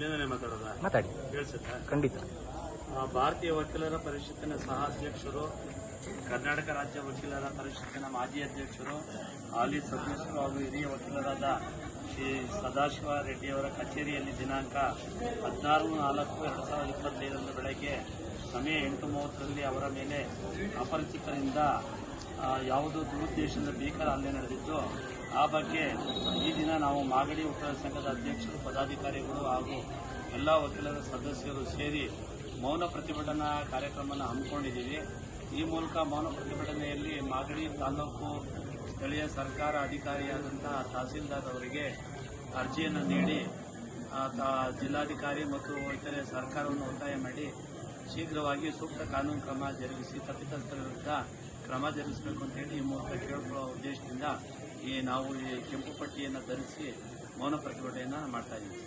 ಇಲ್ಲಿಂದನೇ ಮಾತಾಡೋದ? ಮಾತಾಡಿ. ಕೇಳಿಸುತ್ತಾ ಖಂಡಿತ. ಭಾರತೀಯ ವಕೀಲರ ಪರಿಷತ್ತಿನ ಸಹ ಅಧ್ಯಕ್ಷರು ಕರ್ನಾಟಕ ರಾಜ್ಯ ವಕೀಲರ ಪರಿಷತ್ತಿನ ಮಾಜಿ ಅಧ್ಯಕ್ಷರು ಹಾಲಿ ಸದಸ್ಯರು ಹಾಗೂ ಹಿರಿಯ ವಕೀಲರಾದ ಶ್ರೀ ಸದಾಶಿವ ರೆಡ್ಡಿಯವರ ಕಚೇರಿಯಲ್ಲಿ ದಿನಾಂಕ ಹದಿನಾರು ನಾಲ್ಕು ಎರಡು ಸಾವಿರದ ಇಪ್ಪತ್ತೈದರಂದು ಬೆಳಗ್ಗೆ ಸಮಯ ಎಂಟು ಮೂವತ್ತರಲ್ಲಿ ಅವರ ಮೇಲೆ ಅಪರಿಚಿತರಿಂದ ಯಾವುದೋ ದುರುದ್ದೇಶದಿಂದ ಭೀಕರ ಹಲ್ಲೆ ನಡೆದಿತ್ತು, ಆ ಬಗ್ಗೆ ಈ ದಿನ ನಾವು ಮಾಗಡಿ ವಕೀಲರ ಸಂಘದ ಅಧ್ಯಕ್ಷರು, ಪದಾಧಿಕಾರಿಗಳು ಹಾಗೂ ಎಲ್ಲ ವಕೀಲರ ಸದಸ್ಯರು ಸೇರಿ ಮೌನ ಪ್ರತಿಭಟನಾ ಕಾರ್ಯಕ್ರಮವನ್ನು ಹಮ್ಮಿಕೊಂಡಿದ್ದೀವಿ. ಈ ಮೂಲಕ ಮೌನ ಪ್ರತಿಭಟನೆಯಲ್ಲಿ ಮಾಗಡಿ ತಾಲೂಕು ಸ್ಥಳೀಯ ಸರ್ಕಾರ ಅಧಿಕಾರಿಯಾದಂತಹ ತಹಸೀಲ್ದಾರ್ ಅವರಿಗೆ ಅರ್ಜಿಯನ್ನು ನೀಡಿ ಜಿಲ್ಲಾಧಿಕಾರಿ ಮತ್ತು ಇತರೆ ಸರ್ಕಾರವನ್ನು ಒತ್ತಾಯ ಮಾಡಿ ಶೀಘ್ರವಾಗಿ ಸೂಕ್ತ ಕಾನೂನು ಕ್ರಮ ಜರುಗಿಸಿ, ತಪ್ಪಿತಸ್ಥರ ವಿರುದ್ಧ ಕ್ರಮ ಜರುಗಿಸಬೇಕು ಅಂತ ಹೇಳಿ ಈ ಮೂಲಕ ಕೇಳಿಕೊಳ್ಳುವ ಉದ್ದೇಶದಿಂದ ಈ ನಾವು ಈ ಕೆಂಪು ಪಟ್ಟಿಯನ್ನು ಧರಿಸಿ ಮೌನ ಪ್ರತಿಭಟನೆಯನ್ನು ಮಾಡ್ತಾ ಇದ್ದೀವಿ.